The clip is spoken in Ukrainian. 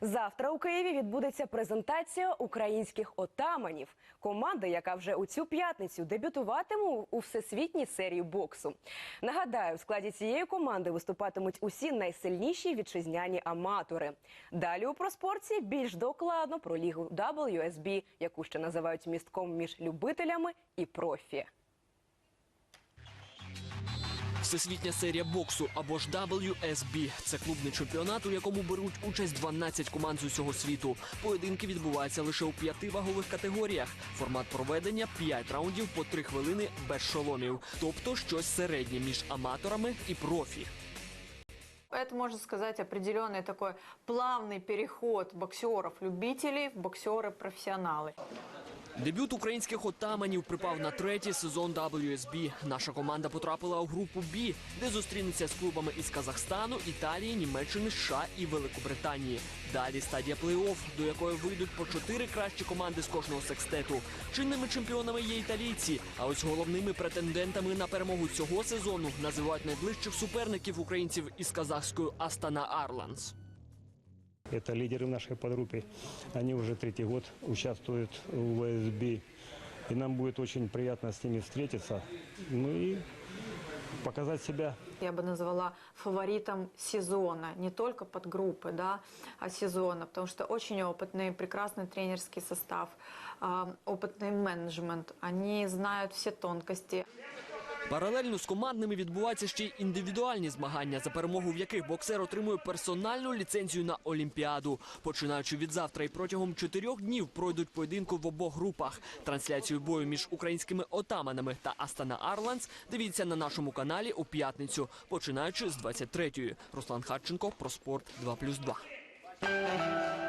Завтра у Києві відбудеться презентація українських отаманів. Команда, яка вже у цю п'ятницю дебютуватиме у всесвітній серії боксу. Нагадаю, в складі цієї команди виступатимуть усі найсильніші вітчизняні аматори. Далі у проспорті більш докладно про лігу WSB, яку ще називають містком між любителями і профі. Всесвітня серія боксу або ж WSB – це клубний чемпіонат, у якому беруть участь 12 команд з усього світу. Поєдинки відбуваються лише у п'яти вагових категоріях. Формат проведення 5 раундів по 3 хвилини без шоломів, тобто щось середнє між аматорами і профі. Это, можно сказать, определенный такой плавный переход боксеров-любителей в боксеры-профессионалы. Дебют українських отаманів припав на третій сезон WSB. Наша команда потрапила у групу B, де зустрінеться з клубами із Казахстану, Італії, Німеччини, США і Великобританії. Далі стадія плей-офф, до якої вийдуть по чотири кращі команди з кожного секстету. Чинними чемпіонами є італійці. А ось головними претендентами на перемогу цього сезону називають найближчих суперників українців із казахською Астана Арланс. Это лидеры нашей подгруппе. Они уже третий год участвуют в ВСБ. И нам будет очень приятно с ними встретиться. Ну и показать себя. Я бы назвала фаворитом сезона, не только подгруппы, да, а сезона, потому что очень опытный, прекрасный тренерский состав, а, опытный менеджмент, они знают все тонкости. Паралельно з командними відбуваються ще й індивідуальні змагання, за перемогу в яких боксер отримує персональну ліцензію на Олімпіаду. Починаючи від завтра і протягом чотирьох днів пройдуть поєдинку в обох групах. Трансляцію бою між українськими отаманами та Астана Арландс дивіться на нашому каналі у п'ятницю, починаючи з 23-ї. Руслан Харченко про спорт 2+,2.